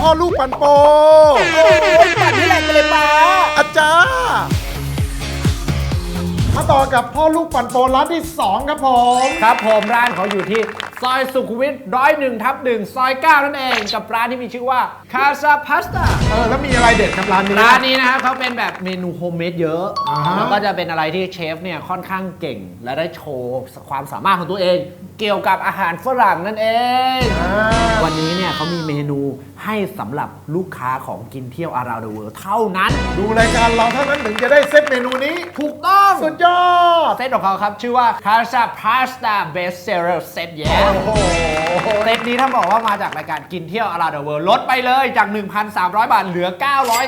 พ่อลูกปันโปโอ้ยปัดที่แหลกไปเลยป้าอาจารย์มาต่อกับพ่อลูกปันโปร้านที่ 2 ครับผม ครับผมร้านเขาอยู่ที่ซอยสุขุมวิทร้อยหนึ่งทับหนึ่งซอยเก้านั่นเองกับร้านที่มีชื่อว่าคาซาพาสต้า เออ แล้วมีอะไรเด็ดครับร้านนี้ ร้านนี้นะครับเขาเป็นแบบเมนูโฮมเมดเยอะอ่าฮะ แล้วก็จะเป็นอะไรที่เชฟเนี่ยค่อนข้างเก่ง และได้โชว์ความสามารถของตัวเอง เกี่ยวกับอาหารฝรั่งนั่นเอง อ่า วันนี้เนี่ยเขามีเมนูให้สำหรับลูกค้าของกินเที่ยว around the world เท่านั้น ดูรายการเราเท่านั้นถึงจะได้เซตเมนูนี้ ถูกต้องสุดยอด เซตของเขาครับ ชื่อว่า Casa Pasta Best Seller Set แย่โอ้โหเซตนี้ถ้าบอกว่ามาจากรายการกินเที่ยว around the world ลดไปเลยจาก 1,300 บาทเหลือ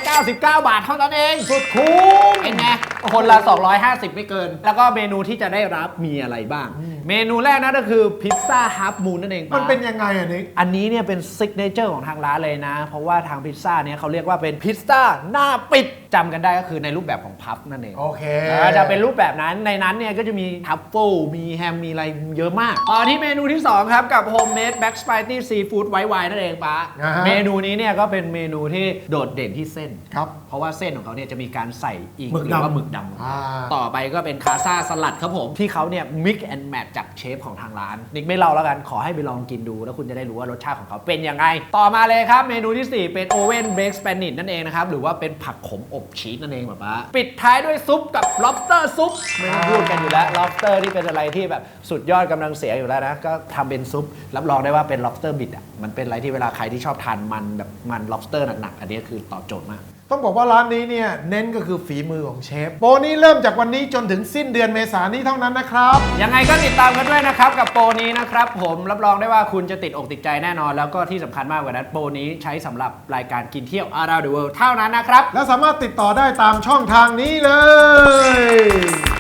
999 บาทเท่านั้นเอง สุดคุ้มเป็นไง คนละ 250 ไม่เกิน แล้วก็เมนูที่จะได้รับมีอะไรบ้าง เมนูแรกนั่นก็คือพิซซ่าฮับมูนนั่นเองมันปะเป็นยังไงอะนิกอันนี้เนี่ยเป็นซิกเนเจอร์ของทางร้านเลยนะ เพราะว่าทางพิซซ่าเนี่ยเขาเรียกว่าเป็นพิซซ่าหน้าปิดจำกันได้ก็คือในรูปแบบของพับนั่นเอง โอเคอ่าจะเป็นรูปแบบนั้นในนั้นเนี่ยก็จะมีทัฟเฟิลมีแฮมมีอะไรเยอะมากต่อที่เมนูที่ 2 ครับ กับโฮมเมดแบ็กสไปซี่ซีฟู้ดไวท์ไวน์นั่นเองปะอ่าฮะ เมนูนี้เนี่ยก็เป็นเมนูที่โดดเด่นที่เส้น ครับ เพราะว่าเส้นของเขาเนี่ยจะมีการใส่อีกหมึกหรือว่าดำหมึกดอ่าำต่อไปก็เป็นคาซาสลัดครับผมที่เขาเนี่ยมิกแอนด์แมทจากเชฟของทางร้าน นิกไม่เล่าแล้วกันขอให้ไปลองกินดู แล้วคุณจะได้รู้ว่ารสชาติของเขาเป็นยังไง ต่อมาเลยครับ เมนูที่ 4 เป็นโอเว่นเบรกสเปนิชนั่นเองนะครับ หรือว่าเป็นผักขมอบชีสนั่นเองแบบว่าปิดท้ายด้วยซุปกับ lobster ซุปไม่ต้องพูดกันอยู่แล้ว lobster ที่เป็นอะไรที่แบบสุดยอดกำลังเสียอยู่แล้วนะก็ทำเป็นซุปรับรองได้ว่าเป็น lobster บิดอะมันเป็นอะไรที่เวลาใครที่ชอบทานมันแบบมัน lobster หนักๆอันนี้คือตอบโจทย์มาก ต้องบอกว่าร้านนี้เนี่ยเน้นก็คือฝีมือของเชฟ โปรนี้เริ่มจากวันนี้จนถึงสิ้นเดือนเมษายนนี้เท่านั้นนะครับ ยังไงก็ติดตามกันด้วยนะครับ กับโปรนี้นะครับ ผมรับรองได้ว่าคุณจะติดอกติดใจแน่นอน แล้วก็ที่สำคัญมากกว่านั้นโปรนี้ใช้สำหรับรายการกินเที่ยว around the world เท่านั้นนะครับ และสามารถติดต่อได้ตามช่องทางนี้เลย